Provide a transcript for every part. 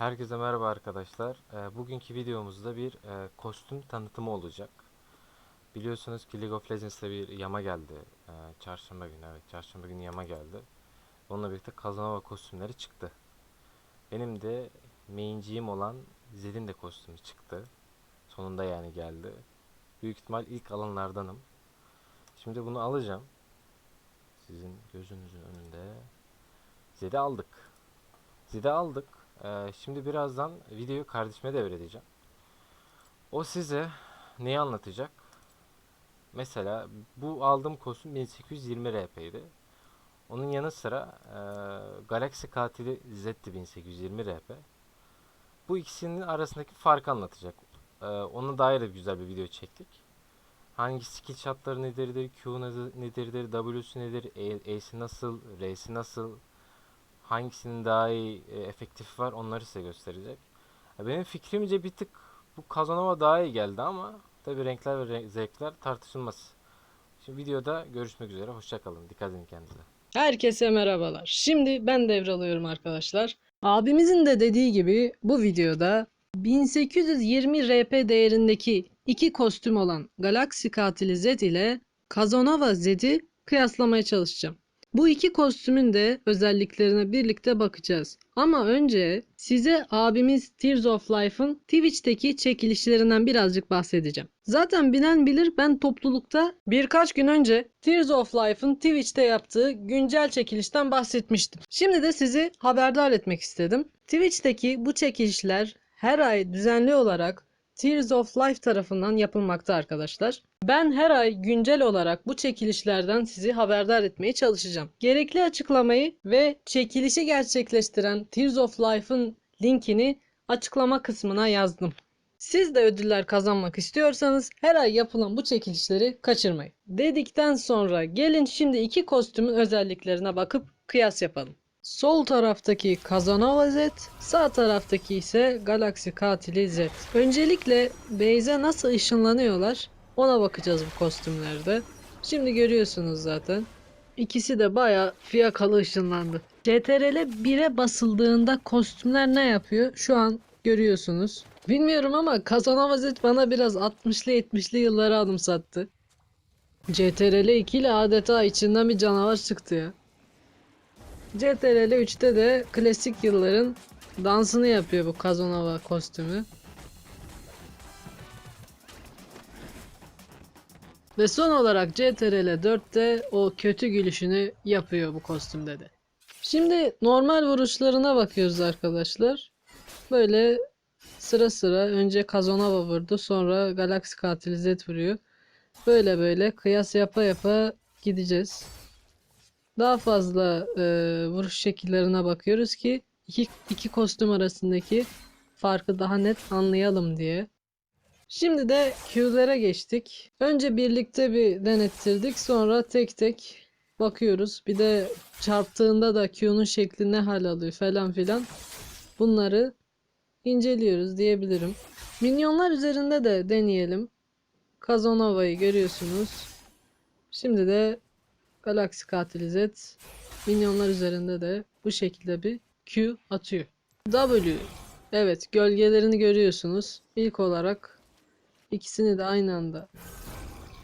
Herkese merhaba arkadaşlar. Ee, bugünkü videomuzda bir e, kostüm tanıtımı olacak. Biliyorsunuz ki League of Legends'te bir yama geldi. Ee, çarşamba günü evet çarşamba günü yama geldi. Onunla birlikte Kazanova kostümleri çıktı. Benim de main'ciğim olan Zed'in de kostümü çıktı. Sonunda yani geldi. Büyük ihtimal ilk alanlardanım. Şimdi bunu alacağım. Sizin gözünüzün önünde. Zed'i aldık. Zed'i aldık. Ee, şimdi birazdan videoyu kardeşime devredeceğim. O size neyi anlatacak? Mesela bu aldığım kostüm 1820 RP'ydi. Onun yanı sıra e, Galaxy katili Z'di 1820 RP. Bu ikisinin arasındaki farkı anlatacak. E, ona dair de güzel bir video çektik. Hangi skill shotları nedirdir, Q nedir- nedirdir, W'su nedir, E'si nasıl, R'si nasıl, hangisinin daha iyi e, efektif var onları size gösterecek. Benim fikrimce bir tık bu Kazanova daha iyi geldi ama tabi renkler ve renk- zevkler tartışılmaz. Şimdi videoda görüşmek üzere. Hoşçakalın. Dikkat edin kendinize. Herkese merhabalar. Şimdi ben devralıyorum arkadaşlar. Abimizin de dediği gibi bu videoda 1820 RP değerindeki iki kostüm olan Galaxy Katili Z ile Kazanova Z'yi kıyaslamaya çalışacağım. Bu iki kostümün de özelliklerine birlikte bakacağız. Ama önce size abimiz Tears of Life'ın Twitch'teki çekilişlerinden birazcık bahsedeceğim. Zaten bilen bilir ben toplulukta birkaç gün önce Tears of Life'ın Twitch'te yaptığı güncel çekilişten bahsetmiştim. Şimdi de sizi haberdar etmek istedim. Twitch'teki bu çekilişler her ay düzenli olarak Tears of Life tarafından yapılmakta arkadaşlar. Ben her ay güncel olarak bu çekilişlerden sizi haberdar etmeye çalışacağım. Gerekli açıklamayı ve çekilişi gerçekleştiren Tears of Life'ın linkini açıklama kısmına yazdım. Siz de ödüller kazanmak istiyorsanız her ay yapılan bu çekilişleri kaçırmayın. Dedikten sonra gelin şimdi iki kostümün özelliklerine bakıp kıyas yapalım. Sol taraftaki Kazanova Z, sağ taraftaki ise Galaxy Katili Z. Öncelikle base'e nasıl ışınlanıyorlar ona bakacağız bu kostümlerde. Şimdi görüyorsunuz zaten. İkisi de bayağı fiyakalı ışınlandı. CTRL 1'e basıldığında kostümler ne yapıyor? Şu an görüyorsunuz. Bilmiyorum ama Kazanova Z bana biraz 60'lı 70'li yılları anımsattı. CTRL 2 ile adeta içinden bir canavar çıktı ya. CTRL 3'te de klasik yılların dansını yapıyor bu Kazanova kostümü. Ve son olarak CTRL 4'te o kötü gülüşünü yapıyor bu kostümde de. Şimdi normal vuruşlarına bakıyoruz arkadaşlar. Böyle sıra sıra önce Kazanova vurdu sonra Galaxy Katili Z vuruyor. Böyle böyle kıyas yapa yapa gideceğiz. Daha fazla e, vuruş şekillerine bakıyoruz ki iki, iki kostüm arasındaki farkı daha net anlayalım diye. Şimdi de Q'lere geçtik. Önce birlikte bir denettirdik. Sonra tek tek bakıyoruz. Bir de çarptığında da Q'nun şekli ne hal alıyor falan filan. Bunları inceliyoruz diyebilirim. Minyonlar üzerinde de deneyelim. Kazanova'yı görüyorsunuz. Şimdi de Galaxy Katili Z minyonlar üzerinde de bu şekilde bir Q atıyor. W Evet gölgelerini görüyorsunuz. İlk olarak ikisini de aynı anda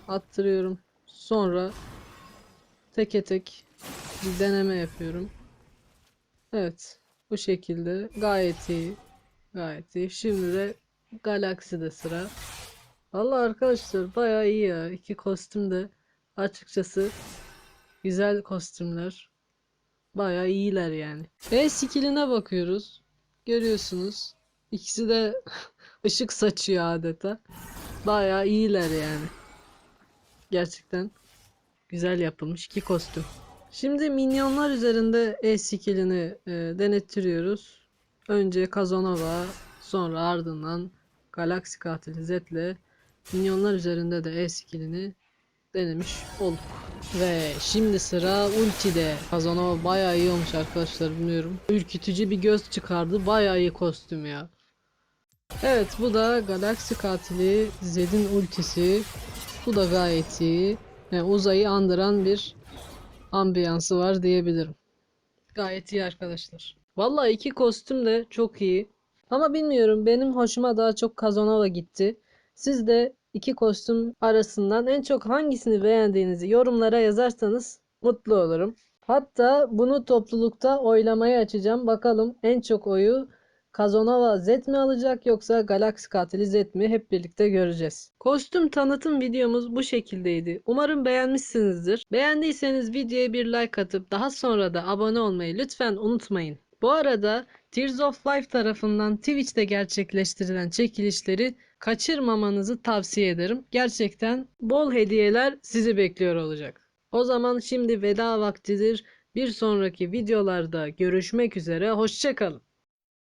attırıyorum. Sonra teke tek bir deneme yapıyorum. Evet bu şekilde gayet iyi. Gayet iyi. Şimdi de Galaxy'de sıra. Vallahi arkadaşlar bayağı iyi ya. İki kostüm de açıkçası güzel kostümler. Bayağı iyiler yani. E skill'ine bakıyoruz. Görüyorsunuz. İkisi de ışık saçıyor adeta. Bayağı iyiler yani. Gerçekten güzel yapılmış iki kostüm. Şimdi minyonlar üzerinde E skill'ini e, denettiriyoruz. Önce Kazanova, sonra ardından Galaxy Katili Z ile minyonlar üzerinde de E skill'ini denemiş olduk. Ve şimdi sıra ultide. Kazanova bayağı iyi olmuş arkadaşlar bilmiyorum. Ürkütücü bir göz çıkardı. Bayağı iyi kostüm ya. Evet bu da Galaxy Katili Zed'in ultisi. Bu da gayet iyi. Yani uzayı andıran bir ambiyansı var diyebilirim. Gayet iyi arkadaşlar. Vallahi iki kostüm de çok iyi. Ama bilmiyorum benim hoşuma daha çok Kazanova gitti. Siz de iki kostüm arasından en çok hangisini beğendiğinizi yorumlara yazarsanız mutlu olurum. Hatta bunu toplulukta oylamaya açacağım. Bakalım en çok oyu Kazanova Z mi alacak yoksa Galaxy Katili Z mi hep birlikte göreceğiz. Kostüm tanıtım videomuz bu şekildeydi. Umarım beğenmişsinizdir. Beğendiyseniz videoya bir like atıp daha sonra da abone olmayı lütfen unutmayın. Bu arada Tears of Life tarafından Twitch'te gerçekleştirilen çekilişleri kaçırmamanızı tavsiye ederim. Gerçekten bol hediyeler sizi bekliyor olacak. O zaman şimdi veda vaktidir. Bir sonraki videolarda görüşmek üzere. Hoşçakalın.